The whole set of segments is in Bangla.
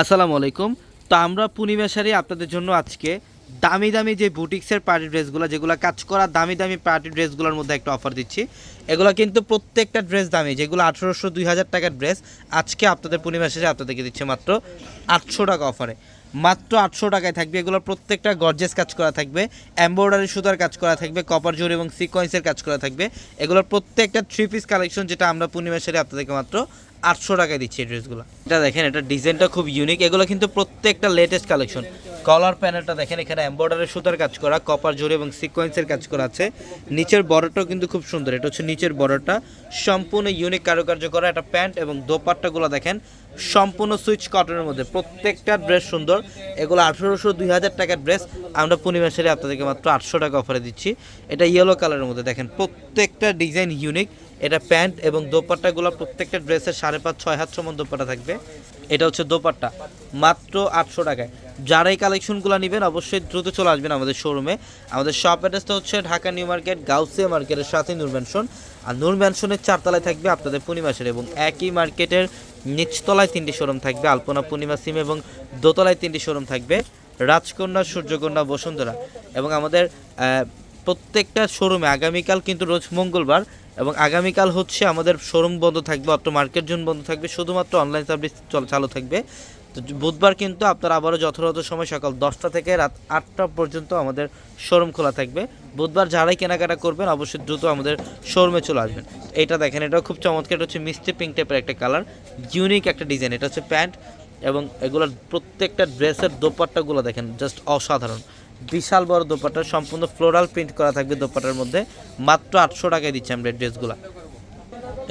আসসালামু আলাইকুম। তো আমরা পূর্ণিমা শাড়ি আপনাদের জন্য আজকে দামি দামি যে বুটিক্সের পার্টি ড্রেসগুলো যেগুলো কাজ করা দামি দামি পার্টি ড্রেসগুলোর মধ্যে একটা অফার দিচ্ছি। এগুলো কিন্তু প্রত্যেকটা ড্রেস দামি, যেগুলো আঠেরোশো দুই হাজার টাকার ড্রেস আজকে আপনাদের পূর্ণিমা শেষে আপনাদেরকে দিচ্ছে মাত্র আটশো টাকা অফারে মাত্র আটশো টাকায় থাকবে, এগুলো প্রত্যেকটা গর্জেস কাজ করা থাকবে। এমব্রয়ডারি সুতার কাজ করা থাকবে কপার জোর এবং সিকোয়েন্সের কাজ করা থাকবে। এগুলোর প্রত্যেকটা থ্রি পিস কালেকশন যেটা আমরা পূর্ণিমা শাড়ি আপনাদেরকে মাত্র আটশো টাকায় দিচ্ছে এই ড্রেসগুলো এটা দেখেন, এটা ডিজাইনটা খুব ইউনিক এগুলো কিন্তু প্রত্যেকটা লেটেস্ট কালেকশন কলার প্যানেলটা দেখেন, এখানে এমব্রয়ডারি সুতার কাজ করা কপার জোর এবং সিকোয়েন্সের কাজ করা আছে। নিচের বর্ডারটাও কিন্তু খুব সুন্দর। এটা হচ্ছে নিচের বর্ডারটা সম্পূর্ণ ইউনিক কারুকার্য করা একটা প্যান্ট এবং দোপাট্টাগুলো দেখেন, সম্পূর্ণ সুইচ কটনের মধ্যে। প্রত্যেকটা ড্রেস সুন্দর। এগুলো আঠেরোশো দুই হাজার টাকার ড্রেস আমরা পূর্ণিমা সেরে আপনাদেরকে মাত্র আটশো টাকা অফারে দিচ্ছি। এটা ইয়েলো কালারের মধ্যে দেখেন, প্রত্যেকটা ডিজাইন ইউনিক এটা প্যান্ট এবং দোপাট্টাগুলো প্রত্যেকটা ড্রেসের সাড়ে পাঁচ, ছয় হাত সমান দোপাট্টা থাকবে। এটা হচ্ছে দোপাট্টা। মাত্র আটশো টাকায়। যারা এই কালেকশনগুলো নেবেন, অবশ্যই দ্রুত চলে আসবেন আমাদের শোরুমে আমাদের শপ অ্যাড্রেসটা হচ্ছে ঢাকা নিউ মার্কেট, গাউসিয়া মার্কেটের সাথে নূর ম্যানশন আর নূর ম্যানশনের চারতলায় থাকবে আপনাদের পূর্ণিমাসের এবং একই মার্কেটের নিচতলায় তিনটি শোরুম থাকবে। আলপনা পূর্ণিমা সিম এবং দোতলায় তিনটি শোরুম থাকবে। রাজকন্যা, সূর্যকন্যা, বসুন্ধরা। এবং আমাদের প্রত্যেকটা শোরুমে আগামীকাল কিন্তু রোজ মঙ্গলবার এবং আগামীকাল হচ্ছে আমাদের শোরুম বন্ধ থাকবে অত মার্কেট জোন বন্ধ থাকবে, শুধুমাত্র অনলাইন সার্ভিস চালু থাকবে। তো বুধবার কিন্তু আপনার আবারও যথাযথ সময় সকাল দশটা থেকে রাত আটটা পর্যন্ত আমাদের শোরুম খোলা থাকবে। বুধবার যারাই কেনাকাটা করবেন, অবশ্যই দ্রুত আমাদের শোরুমে চলে আসবেন। এটা দেখেন, এটাও খুব চমৎকার, এটা হচ্ছে মিষ্টি পিঙ্ক টাইপের একটা কালার ইউনিক একটা ডিজাইন এটা হচ্ছে প্যান্ট এবং এগুলোর প্রত্যেকটা ড্রেসের দোপাট্টাগুলো দেখেন জাস্ট অসাধারণ। বিশাল বড় দোপাট্টা সম্পূর্ণ ফ্লোরাল প্রিন্ট করা থাকবে দোপাট্টার মধ্যে। মাত্র আটশো টাকায় দিচ্ছি আমরা ড্রেসগুলো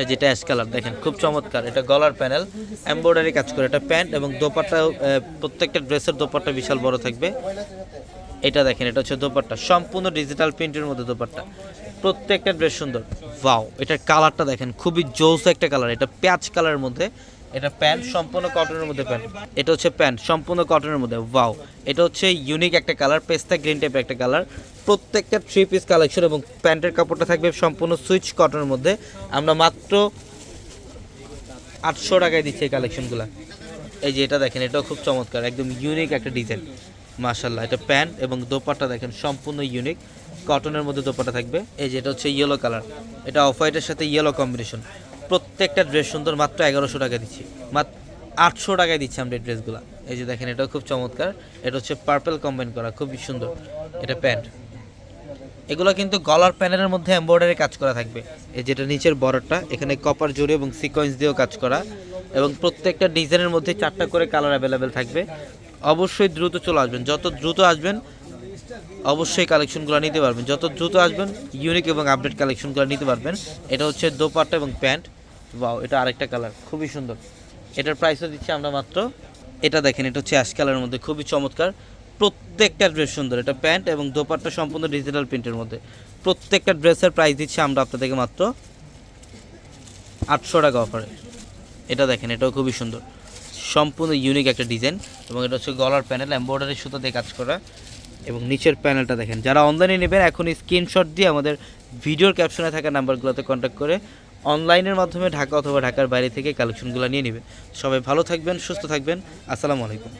এই যেটা অ্যাশ কালার দেখেন খুব চমৎকার। এটা গলার প্যানেল এমব্রয়ডারি কাজ করে। এটা প্যান্ট এবং দোপাট্টা আহ, প্রত্যেকটা ড্রেসের দোপাট্টা বিশাল বড় থাকবে। এটা দেখেন এটা হচ্ছে দোপাট্টা। সম্পূর্ণ ডিজিটাল প্রিন্টের মধ্যে দোপাট্টা। প্রত্যেকটা ড্রেস সুন্দর। ওয়াও এটার কালারটা দেখেন খুবই জোস একটা কালার এটা প্যাচ কালারের মধ্যে এটা প্যান্ট সম্পূর্ণ কটনের মধ্যে প্যান্ট। এটা হচ্ছে প্যান্ট, সম্পূর্ণ কটনের মধ্যে, ওয়াও। এটা হচ্ছে ইউনিক একটা কালার পেস্তা গ্রিন টাইপের একটা কালার প্রত্যেকটা থ্রি পিস কালেকশন এবং প্যান্টের কাপড়টা থাকবে সম্পূর্ণ সুইচ কটনের মধ্যে। আমরা মাত্র আটশো টাকায় দিচ্ছি এই কালেকশনগুলো এই যে এটা দেখেন, এটাও খুব চমৎকার, একদম ইউনিক একটা ডিজাইন মাশাল্লাহ এটা প্যান্ট এবং দোপাট্টা দেখেন, সম্পূর্ণ ইউনিক কটনের মধ্যে দোপাট্টা থাকবে। এই যে এটা হচ্ছে ইয়েলো কালার এটা অফ হোয়াইটের সাথে ইয়েলো কম্বিনেশন প্রত্যেকটা ড্রেস সুন্দর, মাত্র এগারোশো টাকা দিচ্ছি। মাত্র আটশো টাকায় দিচ্ছি আমরা এই ড্রেসগুলো এই যে দেখেন, এটাও খুব চমৎকার। এটা হচ্ছে পার্পেল কম্বাইন করা, খুবই সুন্দর। এটা প্যান্ট এগুলো কিন্তু গলার প্যানেলের মধ্যে এমব্রয়ডারি কাজ করা থাকবে। এই যেটা নিচের বর্ডারটা, এখানে কপার জড়ি এবং সিকোয়েন্স দিয়েও কাজ করা। এবং প্রত্যেকটা ডিজাইনের মধ্যে চারটা করে কালার অ্যাভেলেবেল থাকবে। অবশ্যই দ্রুত চলে আসবেন। যত দ্রুত আসবেন, অবশ্যই কালেকশনগুলো নিতে পারবেন। যত দ্রুত আসবেন ইউনিক এবং আপডেট কালেকশনগুলো নিতে পারবেন। এটা হচ্ছে দোপাট্টা এবং প্যান্ট বাও এটা আরেকটা কালার খুবই সুন্দর। এটার প্রাইসও দিচ্ছি আমরা মাত্র, এটা দেখেন, এটা হচ্ছে অ্যাশ কালারের মধ্যে, খুবই চমৎকার। প্রত্যেকটা ড্রেস সুন্দর, এটা প্যান্ট এবং দোপাট্টা সম্পূর্ণ ডিজিটাল প্রিন্টের মধ্যে। প্রত্যেকটা ড্রেসের প্রাইস দিচ্ছি আমরা আপনাদেরকে মাত্র আটশো টাকা অফারে এটা দেখেন, এটাও খুবই সুন্দর। সম্পূর্ণ ইউনিক একটা ডিজাইন এবং এটা হচ্ছে গলার প্যানেল এমব্রয়ডারি সুতো দিয়ে কাজ করা। এবং নিচের প্যানেলটা দেখেন, যারা অনলাইনে নেবেন, এখন স্ক্রিনশট দিয়ে আমাদের ভিডিওর ক্যাপশনে থাকা নাম্বারগুলোতে কন্ট্যাক্ট করে অনলাইনের মাধ্যমে ঢাকা অথবা ঢাকার বাইরে থেকে কালেকশনগুলো নিয়ে নেবেন সবাই ভালো থাকবেন, সুস্থ থাকবেন। আসসালামু আলাইকুম।